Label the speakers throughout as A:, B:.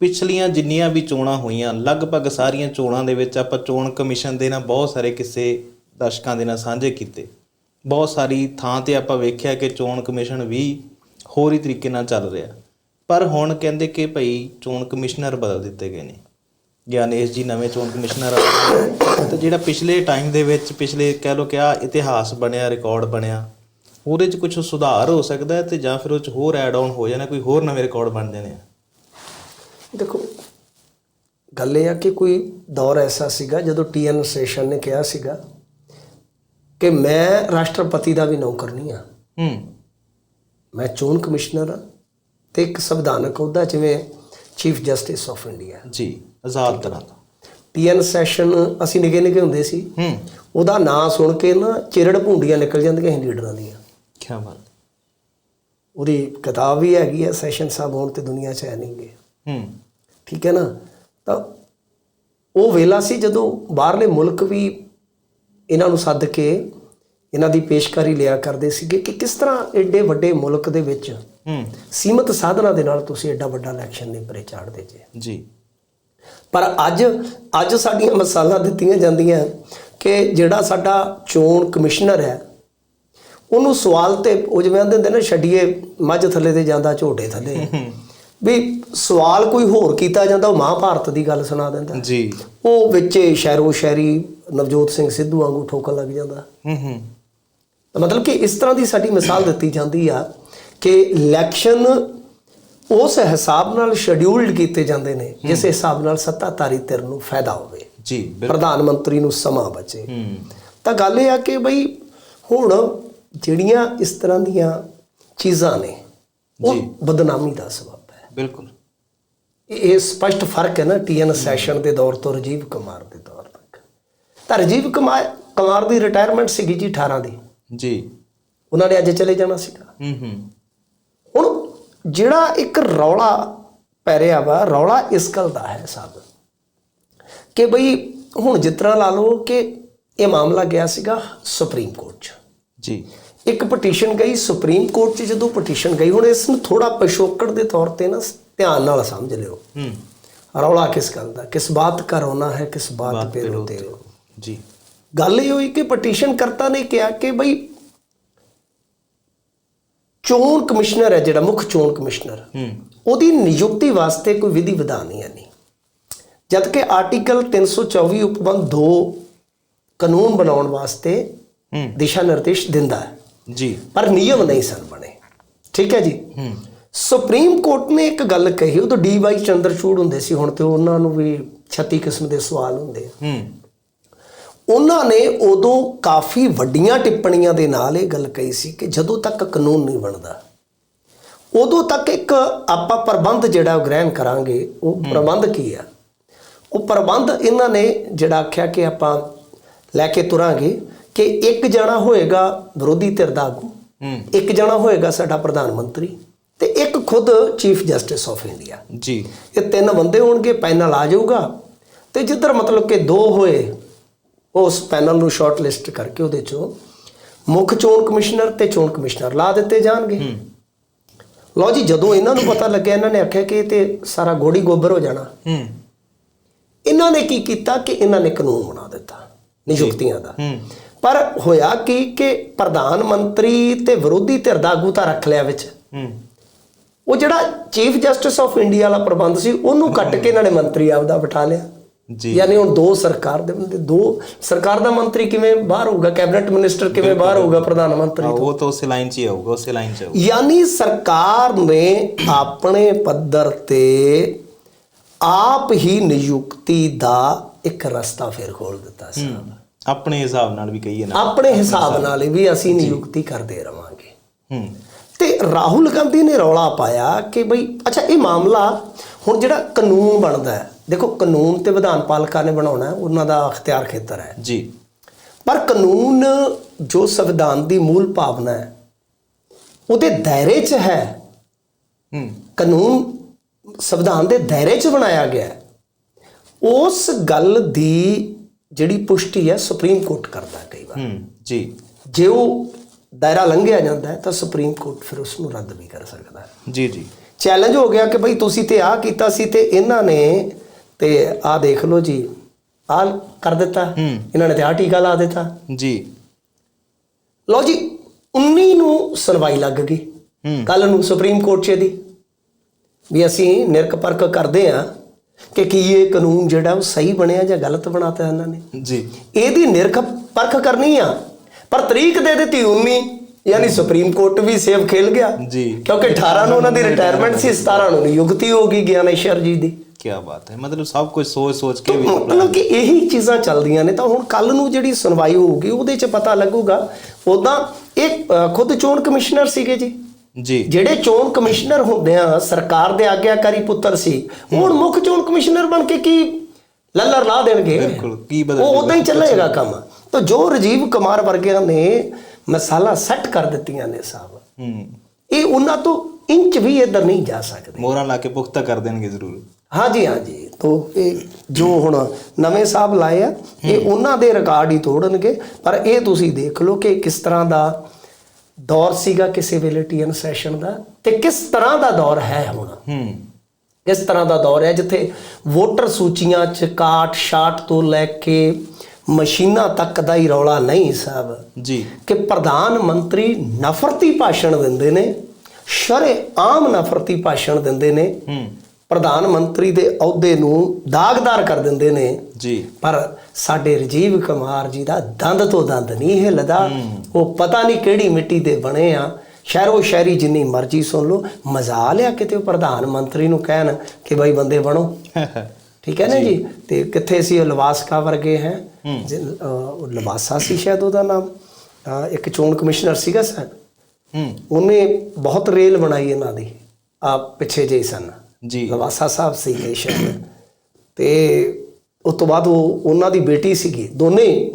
A: ਪਿਛਲੀਆਂ ਜਿੰਨੀਆਂ ਵੀ ਚੋਣਾਂ ਹੋਈਆਂ, ਲਗਭਗ ਸਾਰੀਆਂ ਚੋਣਾਂ ਦੇ ਵਿੱਚ ਆਪਾਂ ਚੋਣ ਕਮਿਸ਼ਨ ਦੇ ਨਾਲ ਬਹੁਤ ਸਾਰੇ ਕਿਸੇ ਦਰਸ਼ਕਾਂ ਦੇ ਨਾਲ ਸਾਂਝੇ ਕੀਤੇ। ਬਹੁਤ ਸਾਰੀ ਥਾਂ ਤੇ ਆਪਾਂ ਵੇਖਿਆ ਕਿ ਚੋਣ ਕਮਿਸ਼ਨ ਵੀ ਹੋਰ ਹੀ ਤਰੀਕੇ ਨਾਲ ਚੱਲ ਰਿਹਾ। ਪਰ ਹੁਣ ਕਹਿੰਦੇ ਕਿ ਭਈ ਚੋਣ ਕਮਿਸ਼ਨਰ ਬਦਲ ਦਿੱਤੇ ਗਏ ਨੇ। ਗਿਆਨੇਸ਼ ਜੀ ਨਵੇਂ ਚੋਣ ਕਮਿਸ਼ਨਰ ਆ ਤੇ ਜਿਹੜਾ ਪਿਛਲੇ ਟਾਈਮ ਦੇ ਵਿੱਚ ਪਿਛਲੇ ਕਹਿ ਲੋ ਕਿ ਆ ਇਤਿਹਾਸ ਬਣਿਆ, ਰਿਕਾਰਡ ਬਣਿਆ, ਉਹਦੇ 'ਚ ਕੁਝ ਸੁਧਾਰ ਹੋ ਸਕਦਾ ਹੈ ਤੇ ਜਾਂ ਫਿਰ ਉਹ 'ਚ ਹੋਰ ਐਡ ਆਨ ਹੋ ਜਾਣਾ, ਕੋਈ ਹੋਰ ਨਵੇਂ ਰਿਕਾਰਡ ਬਣ ਜਾਣੇ ਆ।
B: ਦੇਖੋ। ਗੱਲ ਇਹ ਆ ਕਿ ਕੋਈ ਦੌਰ ਐਸਾ ਸੀਗਾ ਜਦੋਂ ਟੀਐਨ ਸੈਸ਼ਨ ਨੇ ਕਿਹਾ ਸੀਗਾ ਕਿ ਮੈਂ ਰਾਸ਼ਟਰਪਤੀ ਦਾ ਵੀ ਨੌਕਰ ਨਹੀਂ ਆ।
A: ਹੂੰ।
B: ਮੈਂ ਚੋਣ ਕਮਿਸ਼ਨਰ ਆ ਤੇ ਇੱਕ ਸੰਵਿਧਾਨਕ ਅਹੁਦਾ ਜਿਵੇਂ ਚੀਫ ਜਸਟਿਸ ਆਫ ਇੰਡੀਆ।
A: ਜੀ ਆਜ਼ਾਦ ਤਰ੍ਹਾਂ ਦਾ
B: ਟੀਐਨ ਸੈਸ਼ਨ ਅਸੀਂ ਨਿੱਕੇ ਨਿੱਕੇ ਹੁੰਦੇ ਸੀ।
A: ਹੂੰ।
B: ਉਹਦਾ ਨਾਂ ਸੁਣ ਕੇ ਨਾ ਚਿਰੜ ਭੁੰਡੀਆਂ ਨਿਕਲ ਜਾਂਦੀਆਂ ਸੀ ਲੀਡਰਾਂ ਦੀਆਂ।
A: ਕੀ ਬਾਤ।
B: ਉਹਦੀ ਕਿਤਾਬ ਵੀ ਹੈਗੀ ਹੈ ਸੈਸ਼ਨ ਸਾਹਿਬ ਹੁਣ ਤੇ ਦੁਨੀਆ 'ਚ ਹੈ ਨਹੀਂਗੇ
A: ਹੂੰ।
B: ਠੀਕ ਹੈ ਨਾ? ਤਾਂ ਉਹ ਵੇਲਾ ਸੀ ਜਦੋਂ ਬਾਹਰਲੇ ਮੁਲਕ ਵੀ ਇਹਨਾਂ ਨੂੰ ਸੱਦ ਕੇ ਇਹਨਾਂ ਦੀ ਪੇਸ਼ਕਾਰੀ ਲਿਆ ਕਰਦੇ ਸੀਗੇ ਕਿ ਕਿਸ ਤਰ੍ਹਾਂ ਐਡੇ ਵੱਡੇ ਮੁਲਕ ਦੇ ਵਿੱਚ
A: ਹੂੰ।
B: ਸੀਮਤ ਸਾਧਨਾਂ ਦੇ ਨਾਲ ਤੁਸੀਂ ਐਡਾ ਵੱਡਾ ਇਲੈਕਸ਼ਨ ਨਹੀਂ ਪਰੇ ਚਾੜਦੇ ਜੇ।
A: ਜੀ।
B: ਪਰ ਅੱਜ ਅੱਜ ਸਾਡੀਆਂ ਮਿਸਾਲਾਂ ਦਿੱਤੀਆਂ ਜਾਂਦੀਆਂ ਕਿ ਜਿਹੜਾ ਸਾਡਾ ਚੋਣ ਕਮਿਸ਼ਨਰ ਹੈ ਉਹਨੂੰ ਸਵਾਲ ਤੇ ਉਹ ਜਿਵੇਂ ਆਂਦੇ ਹੁੰਦੇ ਨੇ ਛੱਡੀਏ ਮੱਝ ਥੱਲੇ ਤੇ ਜਾਂਦਾ ਝੋਟੇ ਥੱਲੇ। ਵੀ ਸਵਾਲ ਕੋਈ ਹੋਰ ਕੀਤਾ ਜਾਂਦਾ ਉਹ ਮਹਾਭਾਰਤ ਦੀ ਗੱਲ ਸੁਣਾ ਦਿੰਦਾ।
A: ਜੀ।
B: ਉਹ ਵਿੱਚੇ ਸ਼ੈਰੋ ਸ਼ਾਇਰੀ ਨਵਜੋਤ ਸਿੰਘ ਸਿੱਧੂ ਵਾਂਗੂ ਠੋਕਣ ਲੱਗ ਜਾਂਦਾ।
A: ਹੂੰ ਹੂੰ।
B: ਮਤਲਬ ਕਿ ਇਸ ਤਰ੍ਹਾਂ ਦੀ ਸਾਡੀ ਮਿਸਾਲ ਦਿੱਤੀ ਜਾਂਦੀ ਆ ਕਿ ਇਲੈਕਸ਼ਨ ਉਸ ਹਿਸਾਬ ਨਾਲ ਸ਼ੈਡਿਊਲਡ ਕੀਤੇ ਜਾਂਦੇ ਨੇ ਜਿਸ ਹਿਸਾਬ ਨਾਲ ਸੱਤਾਧਾਰੀ ਧਿਰ ਨੂੰ ਫਾਇਦਾ ਹੋਵੇ।
A: ਜੀ
B: ਪ੍ਰਧਾਨ ਮੰਤਰੀ ਨੂੰ ਸਮਾਂ ਬਚੇ।
A: ਹੂੰ।
B: ਤਾਂ ਗੱਲ ਇਹ ਆ ਕਿ ਬਈ ਹੁਣ ਜਿਹੜੀਆਂ ਇਸ ਤਰ੍ਹਾਂ ਦੀਆਂ ਚੀਜ਼ਾਂ ਨੇ ਉਹ। ਬਦਨਾਮੀ ਦਾ ਸਬਬ।
A: ਬਿਲਕੁਲ।
B: ਇਹ ਸਪਸ਼ਟ ਫ਼ਰਕ ਹੈ ਨਾ ਟੀਐਨ ਸੈਸ਼ਨ ਦੇ ਦੌਰ ਤੋਂ ਰਾਜੀਵ ਕੁਮਾਰ ਦੇ ਦੌਰ ਤੱਕ। ਤਾਂ ਰਾਜੀਵ ਕੁਮਾਰ ਕੁਮਾਰ ਦੀ ਰਿਟਾਇਰਮੈਂਟ ਸੀਗੀ ਜੀ 18 ਦੀ।
A: ਜੀ।
B: ਉਹਨਾਂ ਨੇ ਅੱਜ ਚਲੇ ਜਾਣਾ ਸੀਗਾ।
A: ਹੂੰ ਹੂੰ।
B: ਹੁਣ ਜਿਹੜਾ ਇੱਕ ਰੌਲਾ ਪੈ ਰਿਹਾ ਵਾ ਰੌਲਾ ਇਸ ਗੱਲ ਦਾ ਹੈ ਸਾਹਿਬ ਕਿ ਬਈ ਹੁਣ ਤਰ੍ਹਾਂ ਲਾ ਲਓ ਕਿ ਇਹ ਮਾਮਲਾ ਗਿਆ ਸੀਗਾ ਸੁਪਰੀਮ ਕੋਰਟ 'ਚ।
A: ਜੀ।
B: ਇੱਕ ਪਟੀਸ਼ਨ ਗਈ ਸੁਪਰੀਮ ਕੋਰਟ 'ਚ ਜਦੋਂ ਪਟੀਸ਼ਨ ਗਈ ਹੁਣ ਇਸ ਨੂੰ ਥੋੜਾ ਪਿਛੋਕੜ ਦੇ ਤੌਰ ਤੇ ਨਾ ਧਿਆਨ ਨਾਲ ਸਮਝ ਲਿਓ।
A: ਹੂੰ।
B: ਰੌਲਾ ਕਿਸ ਗੱਲ ਦਾ? ਕਿਸ ਬਾਤ ਕਾ ਹੈ ਕਿਸ
A: ਬਾਤ
B: ਪੇ
A: ਰੋਤੇ
B: ਹੋ?
A: ਜੀ।
B: ਗੱਲ ਇਹ ਹੋਈ ਕਿ ਪਟੀਸ਼ਨ ਕਰਤਾ ਨੇ ਕਿਹਾ ਕਿ ਬਈ ਚੋਣ ਕਮਿਸ਼ਨਰ ਹੈ ਜਿਹੜਾ ਮੁੱਖ ਚੋਣ ਕਮਿਸ਼ਨਰ।
A: ਹੂੰ।
B: ਉਹਦੀ ਨਿਯੁਕਤੀ ਵਾਸਤੇ ਕੋਈ ਵਿਧੀ ਵਿਧਾਨੀ ਹੈ ਨਹੀਂ। ਜਦ ਕਿ ਆਰਟੀਕਲ 324 ਉਪਬੰਧ 2 ਕਾਨੂੰਨ ਬਣਾਉਣ ਵਾਸਤੇ ਦਿਸ਼ਾ ਨਿਰਦੇਸ਼ ਦਿੰਦਾ ਹੈ।
A: ਜੀ।
B: ਪਰ ਨਿਯਮ ਨਹੀਂ ਸਨ ਬਣੇ। ਠੀਕ ਹੈ ਜੀ?
A: ਹੂੰ।
B: ਸੁਪਰੀਮ ਕੋਰਟ ਨੇ ਇੱਕ ਗੱਲ ਕਹੀ ਉਹ ਤਾਂ ਡੀ ਵਾਈ ਚੰਦਰਚੂੜ ਹੁੰਦੇ ਸੀ ਹੁਣ ਤੇ ਉਹਨਾਂ ਨੂੰ ਵੀ 36 ਕਿਸਮ ਦੇ ਸਵਾਲ ਹੁੰਦੇ ਆ।
A: ਹੂੰ।
B: ਉਹਨਾਂ ਨੇ ਉਦੋਂ ਕਾਫੀ ਵੱਡੀਆਂ ਟਿੱਪਣੀਆਂ ਦੇ ਨਾਲ ਇਹ ਗੱਲ ਕਹੀ ਸੀ ਕਿ ਜਦੋਂ ਤੱਕ ਕਾਨੂੰਨ ਨਹੀਂ ਬਣਦਾ ਉਦੋਂ ਤੱਕ ਇੱਕ ਆਪਾਂ ਪ੍ਰਬੰਧ ਜਿਹੜਾ ਉਹ ਗ੍ਰਹਿਣ ਕਰਾਂਗੇ ਉਹ ਪ੍ਰਬੰਧ ਕੀ ਆ? ਉਹ ਪ੍ਰਬੰਧ ਇਹਨਾਂ ਨੇ ਜਿਹੜਾ ਆਖਿਆ ਕਿ ਆਪਾਂ ਲੈ ਕੇ ਤੁਰਾਂਗੇ ਕਿ ਇੱਕ ਜਣਾ ਹੋਏਗਾ ਵਿਰੋਧੀ ਧਿਰ ਦਾ ਆਗੂ ਇੱਕ ਜਣਾ ਹੋਏਗਾ ਸਾਡਾ ਪ੍ਰਧਾਨ ਮੰਤਰੀ ਤੇ ਇੱਕ ਖੁਦ ਚੀਫ ਜਸਟਿਸ ਆਫ ਇੰਡੀਆ।
A: ਜੀ।
B: ਇਹ ਤਿੰਨ ਬੰਦੇ ਹੋਣਗੇ ਪੈਨਲ ਆ ਜਾਊਗਾ ਤੇ ਜਿੱਧਰ ਮਤਲਬ ਕਿ ਦੋ ਹੋਏ ਉਸ ਪੈਨਲ ਨੂੰ ਸ਼ਾਰਟ ਲਿਸਟ ਕਰਕੇ ਉਹਦੇ ਚੋਂ ਮੁੱਖ ਚੋਣ ਕਮਿਸ਼ਨਰ ਤੇ ਚੋਣ ਕਮਿਸ਼ਨਰ ਲਾ ਦਿੱਤੇ ਜਾਣਗੇ। ਲਓ ਜੀ ਜਦੋਂ ਇਹਨਾਂ ਨੂੰ ਪਤਾ ਲੱਗਿਆ ਇਹਨਾਂ ਨੇ ਆਖਿਆ ਕਿ ਇਹ ਤੇ ਸਾਰਾ ਗੋੜੀ ਗੋਬਰ ਹੋ ਜਾਣਾ।
A: ਹੂੰ।
B: ਇਹਨਾਂ ਨੇ ਕੀ ਕੀਤਾ ਕਿ ਇਹਨਾਂ ਨੇ ਕਾਨੂੰਨ ਬਣਾ ਦਿੱਤਾ ਨਿਯੁਕਤੀਆਂ ਦਾ।
A: ਹੂੰ।
B: ਪਰ ਹੋਇਆ ਕੀ ਕਿ ਪ੍ਰਧਾਨ ਮੰਤਰੀ ਤੇ ਵਿਰੋਧੀ ਧਿਰ ਦਾ ਆਗੂ ਤਾਂ ਰੱਖ ਲਿਆ ਵਿੱਚ।
A: ਹੂੰ।
B: ਉਹ ਜਿਹੜਾ ਚੀਫ ਜਸਟਿਸ ਆਫ ਇੰਡੀਆ ਵਾਲਾ ਪ੍ਰਬੰਧ ਸੀ ਉਹਨੂੰ ਕੱਟ ਕੇ ਇਹਨਾਂ ਨੇ ਮੰਤਰੀ ਆਪਦਾ ਬਿਠਾ ਲਿਆ।
A: ਜੀ।
B: ਯਾਨੀ ਹੁਣ ਦੋ ਸਰਕਾਰ ਦੇ ਬੰਦੇ ਦੋ ਸਰਕਾਰ ਦਾ ਮੰਤਰੀ ਕਿਵੇਂ ਬਾਹਰ ਹੋਊਗਾ? ਕੈਬਨਿਟ ਮਿਨਿਸਟਰ ਕਿਵੇਂ ਬਾਹਰ ਹੋਊਗਾ ਪ੍ਰਧਾਨ ਮੰਤਰੀ
A: ਉਹ ਤਾਂ ਉਸੇ ਲਾਈਨ 'ਚ ਹੀ ਆਊਗਾ ਉਸੇ ਲਾਈਨ 'ਚ ਆਊਗਾ।
B: ਯਾਨੀ ਸਰਕਾਰ ਨੇ ਆਪਣੇ ਪੱਧਰ ਤੇ ਆਪ ਹੀ ਨਿਯੁਕਤੀ ਦਾ ਇੱਕ ਰਸਤਾ ਫੇਰ ਖੋਲ ਦਿੱਤਾ ਸੀ।
A: ਆਪਣੇ ਹਿਸਾਬ ਨਾਲ ਵੀ ਕਹੀਏ ਨਾ।
B: ਆਪਣੇ ਹਿਸਾਬ ਨਾਲ ਵੀ ਅਸੀਂ ਨਿਯੁਕਤੀ ਕਰਦੇ ਰਵਾਂਗੇ।
A: ਹੂੰ।
B: ਤੇ ਰਾਹੁਲ ਗਾਂਧੀ ਨੇ ਰੌਲਾ ਪਾਇਆ ਕਿ ਬਈ ਅੱਛਾ ਇਹ ਮਾਮਲਾ ਹੁਣ ਜਿਹੜਾ ਕਾਨੂੰਨ ਬਣਦਾ ਹੈ ਦੇਖੋ ਕਾਨੂੰਨ ਤੇ ਵਿਧਾਨ ਪਾਲਿਕਾ ਨੇ ਬਣਾਉਣਾ ਉਹਨਾਂ ਦਾ ਅਖਤਿਆਰ ਖੇਤਰ ਹੈ।
A: ਜੀ।
B: ਪਰ ਕਾਨੂੰਨ ਜੋ ਸੰਵਿਧਾਨ ਦੀ ਮੂਲ ਭਾਵਨਾ ਹੈ ਉਹਦੇ ਦਾਇਰੇ 'ਚ ਹੈ।
A: ਹੂੰ।
B: ਕਾਨੂੰਨ ਸੰਵਿਧਾਨ ਦੇ ਦਾਇਰੇ 'ਚ ਬਣਾਇਆ ਗਿਆ ਉਸ ਗੱਲ ਦੀ ਜਿਹੜੀ ਪੁਸ਼ਟੀ ਹੈ ਸੁਪਰੀਮ ਕੋਰਟ ਕਰਦਾ ਕਈ ਵਾਰ।
A: ਹੂੰ ਜੀ।
B: ਜੇ ਉਹ ਦਾਇਰਾ ਲੰਘਿਆ ਜਾਂਦਾ ਹੈ ਤਾਂ ਸੁਪਰੀਮ ਕੋਰਟ ਫਿਰ ਉਸ ਨੂੰ ਰੱਦ ਵੀ ਕਰ ਸਕਦਾ ਹੈ।
A: ਜੀ ਜੀ।
B: ਚੈਲੰਜ ਹੋ ਗਿਆ ਕਿ ਭਈ ਤੁਸੀਂ ਤੇ ਆਹ ਕੀਤਾ ਸੀ ਤੇ ਇਹਨਾਂ ਨੇ ਤੇ ਆਹ ਦੇਖ ਲਓ ਜੀ ਆਹ ਕਰ ਦਿੱਤਾ। ਇਹਨਾਂ ਨੇ ਤੇ ਆਹ ਟੀਕਾ ਲਾ ਦਿੱਤਾ।
A: ਜੀ।
B: ਲਓ ਜੀ 19 ਨੂੰ ਸੁਣਵਾਈ ਲੱਗ ਗਈ। ਕੱਲ ਨੂੰ ਸੁਪਰੀਮ ਕੋਰਟ 'ਚ ਦੀ ਵੀ ਅਸੀਂ ਨਿਰਕ ਪਰਖ ਕਰਦੇ ਆ ਕਿ ਕੀ ਇਹ ਕਾਨੂੰਨ ਜਿਹੜਾ ਉਹ ਸਹੀ ਬਣਿਆ ਜਾਂ ਗਲਤ ਬਣਾਤਾ ਇਹਨਾਂ ਨੇ?
A: ਜੀ।
B: ਇਹਦੀ ਨਿਰਖ ਪਰਖ ਕਰਨੀ ਆ। ਪਰ ਤਰੀਕ ਦੇ ਦਿੱਤੀ 19 ਯਾਨੀ ਸੁਪਰੀਮ ਕੋਰਟ ਵੀ ਸੇਵ ਖੇਲ ਗਿਆ।
A: ਜੀ।
B: ਕਿਉਂਕਿ 18 ਨੂੰ ਉਹਨਾਂ ਦੀ ਰਿਟਾਇਰਮੈਂਟ ਸੀ 17 ਨੂੰ ਨਿਯੁਕਤੀ ਹੋ ਗਈ ਗਿਆਨੇਸ਼ਰ ਜੀ ਦੀ।
A: ਕੀ ਬਾਤ ਹੈ। ਮਤਲਬ ਸਭ ਕੁਝ ਸੋਚ ਸੋਚ ਕੇ ਵੀ
B: ਮਤਲਬ ਕਿ ਇਹੀ ਚੀਜ਼ਾਂ ਚੱਲਦੀਆਂ ਨੇ। ਤਾਂ ਹੁਣ ਕੱਲ ਨੂੰ ਜਿਹੜੀ ਸੁਣਵਾਈ ਹੋਊਗੀ ਉਹਦੇ 'ਚ ਪਤਾ ਲੱਗੂਗਾ। ਉਦਾਂ ਇਹ ਖੁਦ ਚੋਣ ਕਮਿਸ਼ਨਰ ਸੀਗੇ ਜੀ।
A: ਜੀ।
B: ਜਿਹੜੇ ਚੋਣ ਕਮਿਸ਼ਨਰ ਹੁੰਦੇ ਆ ਸਰਕਾਰ ਦੇ ਆਗਿਆਕਾਰੀ ਪੁੱਤਰ ਸੀ ਹੁਣ ਮੁੱਖ ਚੋਣ ਕਮਿਸ਼ਨਰ ਬਣ ਕੇ ਕੀ ਲੱਲਰ ਲਾ ਦੇਣਗੇ?
A: ਬਿਲਕੁਲ, ਕੀ ਬਦਲ
B: ਉਹ ਉਦਾਂ ਹੀ ਚੱਲੇਗਾ ਕੰਮ। ਤਾਂ ਜੋ ਰਾਜੀਵ ਕੁਮਾਰ ਵਰਗਿਆਂ ਨੇ ਮਸਾਲਾ ਸੈੱਟ ਕਰ ਦਿੱਤੀਆਂ ਨੇ ਸਾਹਿਬ
A: ਹੂੰ।
B: ਇਹ ਉਹਨਾਂ ਤੋਂ ਇੰਚ ਵੀ ਇੱਧਰ ਨਹੀਂ ਜਾ ਸਕਦੇ।
A: ਮੋਹਰਾਂ ਲਾ ਕੇ ਪੁਖਤਾ ਕਰ ਦੇਣਗੇ ਜ਼ਰੂਰ।
B: ਹਾਂਜੀ ਹਾਂਜੀ। ਤੋਂ ਇਹ ਜੋ ਹੁਣ ਨਵੇਂ ਸਾਹਿਬ ਲਾਏ ਆ ਇਹ ਉਹਨਾਂ ਦੇ ਰਿਕਾਰਡ ਹੀ ਤੋੜਨਗੇ। ਪਰ ਇਹ ਤੁਸੀਂ ਦੇਖ ਲਓ ਕਿ ਕਿਸ ਤਰ੍ਹਾਂ ਦਾ ਦੌਰ ਸੀਗਾ ਕਿਸੇ ਵੇਲੇ ਟੀਐਨ ਸੈਸ਼ਨ ਦਾ ਤੇ ਕਿਸ ਤਰ੍ਹਾਂ ਦਾ ਦੌਰ ਹੈ ਹੁਣ?
A: ਹੂੰ।
B: ਇਸ ਤਰ੍ਹਾਂ ਦਾ ਦੌਰ ਹੈ? ਜਿੱਥੇ ਵੋਟਰ ਸੂਚੀਆਂ 'ਚ ਕਾਟ ਸ਼ਾਟ ਤੋਂ ਲੈ ਕੇ ਮਸ਼ੀਨਾਂ ਤੱਕ ਦਾ ਹੀ ਰੌਲਾ ਨਹੀਂ ਸਾਹਿਬ।
A: ਜੀ।
B: ਕਿ ਪ੍ਰਧਾਨ ਮੰਤਰੀ ਨਫ਼ਰਤੀ ਭਾਸ਼ਣ ਦਿੰਦੇ ਨੇ ਸ਼ਰੇ ਆਮ ਨਫ਼ਰਤੀ ਭਾਸ਼ਣ ਦਿੰਦੇ ਨੇ
A: ਹੂੰ।
B: ਪ੍ਰਧਾਨ ਮੰਤਰੀ ਦੇ ਅਹੁਦੇ ਨੂੰ ਦਾਗਦਾਰ ਕਰ ਦਿੰਦੇ ਨੇ।
A: ਜੀ।
B: ਪਰ ਸਾਡੇ ਰਜੀਵ ਕੁਮਾਰ ਜੀ ਦਾ ਦੰਦ ਤੋਂ ਦੰਦ ਨਹੀਂ ਹਿੱਲਦਾ। ਉਹ ਪਤਾ ਨਹੀਂ ਕਿਹੜੀ ਮਿੱਟੀ ਦੇ ਬਣੇ ਆ। ਸ਼ਹਿਰੋ ਸ਼ਹਿਰੀ ਜਿੰਨੀ ਮਰਜ਼ੀ ਸੁਣ ਲਓ। ਮਜ਼ਾ ਲਿਆ ਕਿਤੇ ਪ੍ਰਧਾਨ ਮੰਤਰੀ ਨੂੰ ਕਹਿਣ ਕਿ ਬਾਈ ਬੰਦੇ ਬਣੋ। ਠੀਕ ਹੈ ਨਾ ਜੀ। ਤੇ ਕਿੱਥੇ ਸੀ ਉਹ ਲਵਾਸਕਾ ਵਰਗੇ ਹੈ। ਲਵਾਸਾ ਸੀ ਸ਼ਾਇਦ ਉਹਦਾ ਨਾਮ। ਇੱਕ ਚੋਣ ਕਮਿਸ਼ਨਰ ਸੀਗਾ ਸਰ। ਉਹਨੇ ਬਹੁਤ ਰੇਲ ਬਣਾਈ ਇਹਨਾਂ ਦੀ। ਆ ਪਿੱਛੇ ਜੇ ਸਨ।
A: ਜੀ।
B: ਲਵਾਸਾ ਸਾਹਿਬ ਸੀਗੇ ਸ਼ਾਇਦ। ਤੇ ਉਸ ਤੋਂ ਬਾਅਦ ਉਹ ਉਹਨਾਂ ਦੀ ਬੇਟੀ ਸੀਗੀ। ਦੋਨੇ।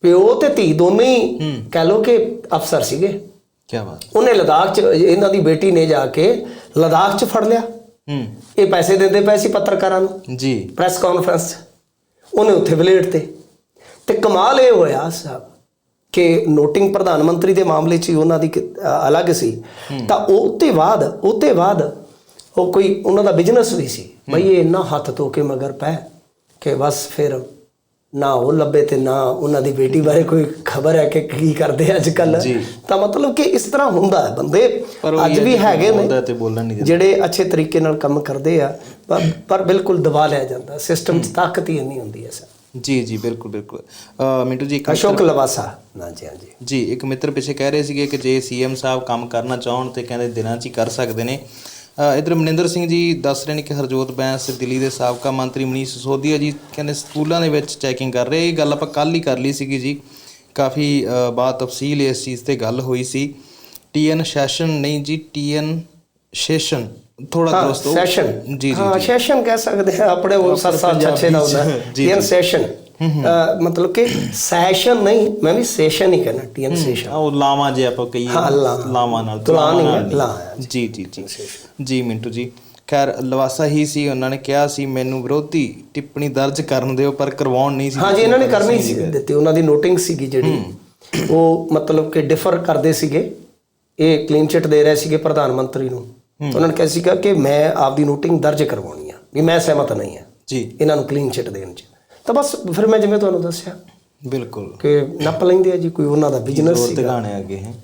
B: ਪਿਓ ਤੇ ਧੀ ਦੋਨੇ ਹੀ ਕਹਿ ਲੋ ਕਿ ਅਫਸਰ ਸੀਗੇ।
A: ਕੀ ਬਾਤ।
B: ਉਹਨੇ ਲਦਾਖ ਚ ਇਹਨਾਂ ਦੀ ਬੇਟੀ ਨੇ ਜਾ ਕੇ ਲਦਾਖ ਚ ਫੜ ਲਿਆ।
A: ਹੂੰ।
B: ਇਹ ਪੈਸੇ ਦਿੰਦੇ ਪਏ ਸੀ ਪੱਤਰਕਾਰਾਂ ਨੂੰ।
A: ਜੀ।
B: ਪ੍ਰੈਸ ਕਾਨਫਰੰਸ ਉਹਨੇ ਉੱਥੇ ਵਲੇਟ ਤੇ। ਤੇ ਕਮਾਲ ਇਹ ਹੋਇਆ ਸਾਹਿਬ ਕਿ ਨੋਟਿੰਗ ਪ੍ਰਧਾਨ ਮੰਤਰੀ ਦੇ ਮਾਮਲੇ 'ਚ ਉਹਨਾਂ ਦੀ ਅਲੱਗ ਸੀ। ਤਾਂ ਉਹ ਤੇ ਬਾਅਦ ਉਹ ਤੇ ਬਾਅਦ ਉਹ ਕੋਈ ਉਹਨਾਂ ਦਾ ਬਿਜ਼ਨਸ ਵੀ ਸੀ। ਬਈ ਇਹ ਇੰਨਾ ਹੱਥ ਧੋ ਕੇ ਮਗਰ ਪੈ ਕਿ ਬਸ ਫਿਰ ਨਾ ਉਹ ਲੱਭੇ ਤੇ ਨਾ ਉਹਨਾਂ ਦੀ ਬੇਟੀ ਬਾਰੇ ਕੋਈ ਖਬਰ ਹੈ ਕਿ ਕੀ ਕਰਦੇ ਅੱਜ ਕੱਲ। ਤਾਂ ਮਤਲਬ ਕਿ ਇਸ ਤਰ੍ਹਾਂ ਹੁੰਦਾ ਹੈ ਬੰਦੇ। ਅੱਜ ਵੀ ਹੈਗੇ ਨੇ ਜਿਹੜੇ ਅੱਛੇ ਤਰੀਕੇ ਨਾਲ ਕੰਮ ਕਰਦੇ ਆ ਪਰ- ਪਰ ਬਿਲਕੁਲ ਦਬਾ ਲਿਆ ਜਾਂਦਾ। ਸਿਸਟਮ 'ਚ ਤਾਕਤ ਹੀ ਨਹੀਂ ਹੁੰਦੀ ਐ ਸਰ।
A: ਜੀ ਜੀ ਬਿਲਕੁਲ ਬਿਲਕੁਲ। ਅ, ਮਿੰਟੂ ਜੀ ਇੱਕ
B: ਅਸ਼ੋਕ ਲਵਾਸਾ। ਨਾ ਜੀ ਹਾਂਜੀ
A: ਜੀ। ਇੱਕ ਮਿੱਤਰ ਪਿੱਛੇ ਕਹਿ ਰਹੇ ਸੀਗੇ ਕਿ ਜੇ ਸੀਐਮ ਸਾਹਿਬ ਕੰਮ ਕਰਨਾ ਚਾਹਣ ਤੇ ਕਹਿੰਦੇ ਦਿਨਾਂ 'ਚ ਹੀ ਕਰ ਸਕਦੇ ਨੇ। ਇੱਧਰ ਮਨਿੰਦਰ ਸਿੰਘ ਜੀ ਦੱਸ ਰਹੇ ਨੇ ਕਿ ਹਰਜੋਤ ਬੈਂਸ ਦਿੱਲੀ ਦੇ ਸਾਬਕਾ ਮੰਤਰੀ ਮਨੀਸ਼ ਸਿਸੋਦੀਆ ਜੀ ਕਹਿੰਦੇ ਸਕੂਲਾਂ ਦੇ ਵਿੱਚ ਚੈਕਿੰਗ ਕਰ ਰਹੇ। ਇਹ ਗੱਲ ਆਪਾਂ ਕੱਲ ਹੀ ਕਰ ਲਈ ਸੀਗੀ ਜੀ। ਕਾਫੀ ਬਾਤ ਤਫਸੀਲ ਇਸ ਚੀਜ਼ ਤੇ ਗੱਲ ਹੋਈ ਸੀ। ਟੀਐਨ ਸੈਸ਼ਨ ਨਹੀਂ ਜੀ ਟੀਐਨ ਸੈਸ਼ਨ। ਥੋੜਾ ਦੋਸਤੋ
B: ਸੈਸ਼ਨ
A: ਜੀ ਜੀ
B: ਹਾਂ ਸੈਸ਼ਨ ਕਹਿ ਸਕਦੇ ਆ ਆਪਣੇ ਉਹ ਸੱਤ ਸਾਲ ਛੱਛੇ ਦਾ ਹੁੰਦਾ। ਟੀਐਨ ਸੈਸ਼ਨ ਮਤਲਬ ਕਿ ਸੈਸ਼ਨ ਨਹੀਂ ਮੈਂ ਵੀ ਸੈਸ਼ਨ ਹੀ ਕਹਿਣਾ ਟੀਐਨ ਸੈਸ਼ਨ
A: ਉਹ ਲਾਵਾਂ ਜੇ ਆਪਾਂ ਕਹੀਏ। ਲਾਵਾਂ ਨਾਲ
B: ਹੈ,
A: ਨਾਲ। ਜੀ ਜੀ ਜੀ। ਜੀ ਮਿੰਟੂ ਜੀ। ਖੈਰ ਲਵਾਸਾ ਹੀ ਸੀ ਉਹਨਾਂ ਨੇ ਕਿਹਾ ਸੀ ਮੈਨੂੰ ਵਿਰੋਧੀ ਟਿੱਪਣੀ ਦਰਜ ਕਰਨ ਦਿਓ ਪਰ ਕਰਵਾਉਣ ਨਹੀਂ ਸੀ
B: ਹਾਂ ਜੀ ਇਹਨਾਂ ਨੇ ਕਰਨੀ ਸੀ ਦਿੱਤੀ ਉਹਨਾਂ ਦੀ ਨੋਟਿੰਗ ਸੀਗੀ ਜਿਹੜੀ। ਉਹ ਮਤਲਬ ਕਿ ਡਿਫਰ ਕਰਦੇ ਸੀਗੇ। ਇਹ ਕਲੀਨ ਚਿਟ ਦੇ ਰਹੇ ਸੀਗੇ ਪ੍ਰਧਾਨ ਮੰਤਰੀ ਨੂੰ। ਤਾਂ ਉਹਨਾਂ ਨੇ ਕਿਹਾ ਸੀਗਾ ਕਿ ਮੈਂ ਆਪਦੀ ਨੋਟਿੰਗ ਦਰਜ ਕਰਵਾਉਣੀ ਆ ਵੀ ਮੈਂ ਸਹਿਮਤ ਨਹੀਂ ਆ
A: ਜੀ।
B: ਇਹਨਾਂ ਨੂੰ ਕਲੀਨ ਚਿਟ ਦੇਣ ਚ। ਤਾਂ ਬਸ ਫਿਰ ਮੈਂ ਜਿਵੇਂ ਤੁਹਾਨੂੰ ਦੱਸਿਆ
A: ਬਿਲਕੁਲ।
B: ਕਿ ਨੱਪ ਲੈਂਦੇ ਆ ਜੀ ਕੋਈ ਉਹਨਾਂ ਦਾ ਬਿਜ਼ਨਸ ਸੀ
A: ਗਾਣੇ ਅੱਗੇ ਹੈ।